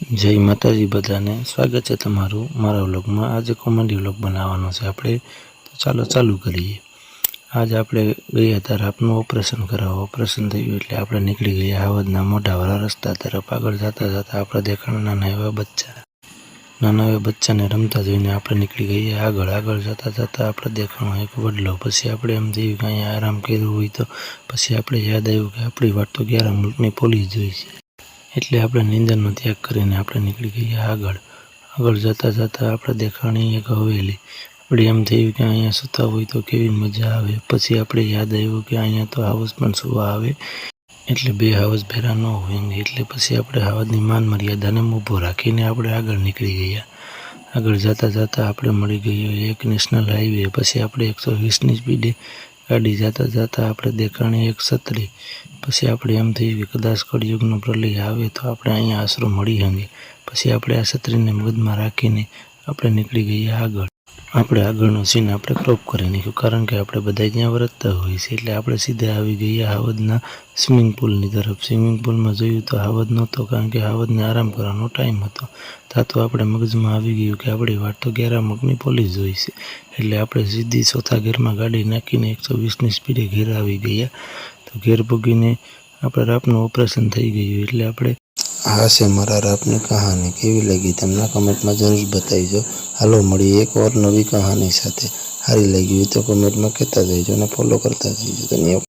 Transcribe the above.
જય માતાજી બધાને. સ્વાગત છે તમારું મારા વ્લોગમાં. આજે કોમેડી વ્લોગ બનાવવાનો છે આપણે. તો ચાલો ચાલુ કરીએ. આજ આપણે ગયા હતા આપનું ઓપરેશન કરાવવા. ઓપરેશન થયું એટલે આપણે નીકળી ગયા હાવદના મોઢાવાળા રસ્તા તરફ. આગળ જતા જતા આપણા દેખાણ નાના એવા બચ્ચા. નાના એવા બચ્ચાને રમતા જોઈને આપણે નીકળી ગયા. આગળ આગળ જતા જતા આપણે દેખાણો એક વડલો પછી આપણે એમ થયું કે અહીંયા આરામ કર્યું હોય તો પછી આપણે યાદ આવ્યું કે આપણી વાત તો ગ્યારા મુલ્કની પોલીસ જોઈ છે. એટલે આપણે નિંદરનો ત્યાગ કરીને આપણે નીકળી ગયા આગળ. આગળ જતાં જતાં આપણે દેખાણી એક હવેલી. આપણે એમ થયું કે અહીંયા સૂતા હોય તો કેવી મજા આવે. પછી આપણે યાદ આવ્યું કે અહીંયા તો હાઉસ પણ સુવા આવે. એટલે બે હાવસ ભેરા ન હોય એટલે પછી આપણે હાવજની માન મર્યાદાને ઊભો રાખીને આપણે આગળ નીકળી ગયા. આગળ જતાં જતાં આપણે મળી ગયો એક નેશનલ હાઈવે. પછી આપણે એકસો વીસની સ્પીડે ગાડી જતાં જતાં આપણે દેખાણી એક છત્રી. પછી આપણે એમ થયું કે કદાચ કળિયુગનો પ્રલય આવે તો આપણે અહીંયા આશરો મળી હંગે. પછી આપણે આ છત્રીને મગજમાં રાખીને આપણે નીકળી ગયા આગળ. આપણે આગળનો સીન આપણે ક્રોપ કરી નાખ્યું. કારણ કે આપણે બધા ત્યાં વરતતા હોય છે એટલે આપણે સીધા આવી ગયા હાવદના સ્વિમિંગ પુલની તરફ. સ્વિમિંગ પુલમાં જોયું તો હાવદ નહોતો, કારણ કે હાવદને આરામ કરવાનો ટાઈમ હતો. ત્યાં તો આપણે મગજમાં આવી ગયું કે આપણી વાત તો ગેરામગની પોલીસ જોઈ છે. એટલે આપણે સીધી ચોથા ઘેરમાં ગાડી નાખીને એકસો વીસની સ્પીડે ઘેર આવી ગયા. તો ઘેર ભોગીને આપણે રાપનું ઓપરેશન થઈ ગયું. એટલે આપણે આ છે મારા રાપની કહાની. કેવી લાગી? તમને કમેન્ટમાં જરૂર બતાવીજો. હાલો, મળીએ એક ઓર નવી કહાની સાથે. સારી લાગી હોય તો કમેન્ટમાં કહેતા જઈજો અને ફોલો કરતા જઈજો ધન્યવાદ.